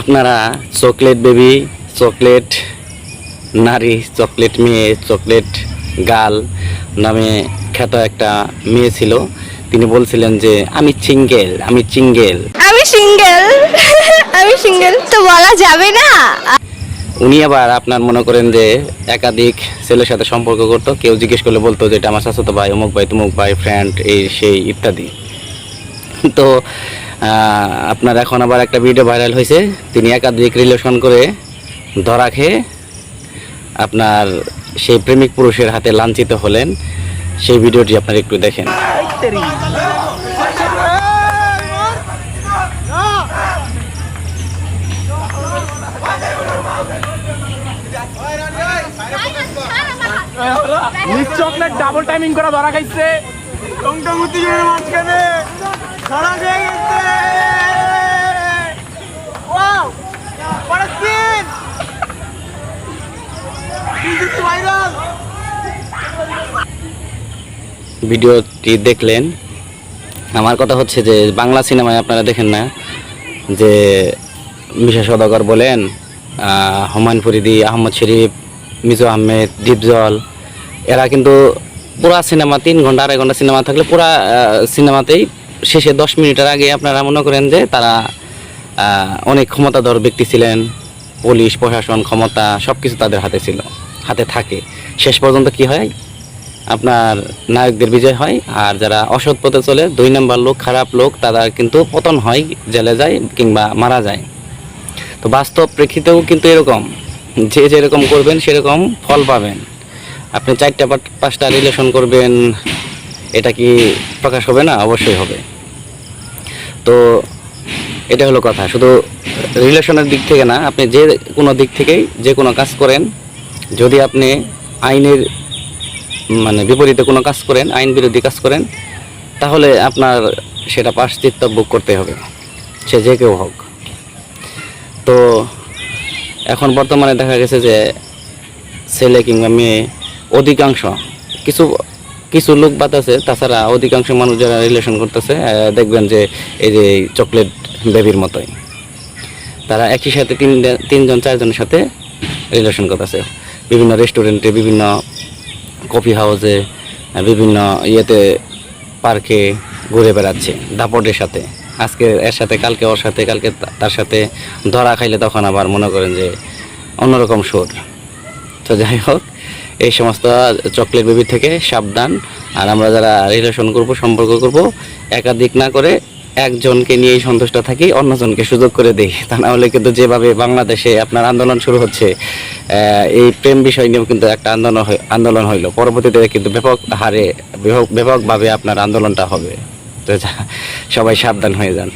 আপনারা chocolate baby chocolate নারী chocolate মেয়ে চকলেট গাল নামে খ্যাত একটা মেয়ে ছিল। তিনি বলছিলেন যে আমি চিঙ্গেল আমি চিঙ্গেল আমি সিঙ্গেল। আমি সিঙ্গেল তো বলা যাবে না। উনি আবার আপনার মনে করেন যে একাধিক ছেলের সাথে সম্পর্ক করতো। কেউ জিজ্ঞেস করলে বলতো যে এটা আমার চাচাতো ভাই অমুক ভাই তুমুক ভাই ফ্রেন্ড এই সেই ইত্যাদি। তো আপনার এখন আবার একটা ভিডিও ভাইরাল হয়েছে। তিনি একাধিক রিলেশন করে ধরা খেয়ে আপনার সেই প্রেমিক পুরুষের হাতে লাঞ্ছিত হলেন। সেই ভিডিওটি আপনারা একটু দেখেন। চকলেট ডাবল টাইমিং করা ধরা খাইছে। মাঝখানে। ভিডিওটি দেখলেন। আমার কথা হচ্ছে যে, বাংলা সিনেমায় আপনারা দেখেন না, যে মিশা সদাগর বলেন হুমায়ুন ফরিদি, আহমদ শরীফ, মিজু আহমেদ দীপজল এরা কিন্তু পুরা সিনেমা, তিন ঘণ্টা, আড়াই ঘণ্টা সিনেমা থাকলে পুরা সিনেমাতেই শেষে দশ মিনিটের আগে আপনারা মনে করেন যে, তারা অনেক ক্ষমতাধর ব্যক্তি ছিলেন, পুলিশ, প্রশাসন, ক্ষমতা সব কিছু তাদের হাতে ছিল। হাতে থাকে। শেষ পর্যন্ত কি হয়? আপনার নায়কদের বিজয় হয়। আর যারা অসৎ পথে চলে, দুই নম্বর লোক, খারাপ লোক, তারা কিন্তু পতন হয়, জেলে যায় কিংবা মারা যায়। তো বাস্তব প্রেক্ষিতেও কিন্তু এরকম। যে যেরকম করবেন, সেরকম ফল পাবেন। আপনি চারটা পাঁচ- পাঁচটা রিলেশন করবেন, এটা কি প্রকাশ হবে না? অবশ্যই হবে। তো এটা হলো কথা। শুধু রিলেশনের দিক থেকে না, আপনি যে কোনো দিক থেকেই যে কোনো কাজ করেন যদি আপনি আইনের মানে বিপরীতে কোনো কাজ করেন, আইন বিরোধী কাজ করেন, তাহলে আপনার সেটা পাশ্চিত্য বুক করতে হবে। সে যে কেউ হোক। তো এখন বর্তমানে দেখা গেছে যে ছেলে কিংবা মেয়ে অধিকাংশ, কিছু কিছু লোক বাদ আছে, তাছাড়া অধিকাংশ মানুষ যারা রিলেশন করতেছে দেখবেন যে এই যে চকলেট বেবির মতোই, তারা একই সাথে তিন তিনজন, চারজনের সাথে রিলেশন করতেছে। বিভিন্ন রেস্টুরেন্টে বিভিন্ন কফি হাউসে বিভিন্ন ইয়েতে পার্কে ঘুরে বেড়াচ্ছে দাপটের সাথে। আজকে এর সাথে, কালকে ওর সাথে, কালকে তার সাথে ধরা খাইলে তখন আবার মনে করেন যে অন্যরকম সুর। তো যাই হোক, এই সমস্ত চকলেট বেবি থেকে সাবধান। আর আমরা যারা রিলেশন করব, সম্পর্ক করব, একাধিক না করে একজনকে নিয়েই সন্তুষ্ট থাকি, অন্যজনকে সুযোগ করে দিই। তা নাহলে কিন্তু যেভাবে বাংলাদেশে আপনার আন্দোলন শুরু হচ্ছে এই প্রেম বিষয় নিয়েও কিন্তু একটা আন্দোলন আন্দোলন হইল। পরবর্তীতে কিন্তু ব্যাপক হারে, ব্যাপক ব্যাপকভাবে আপনার আন্দোলনটা হবে। তো সবাই সাবধান হয়ে যান।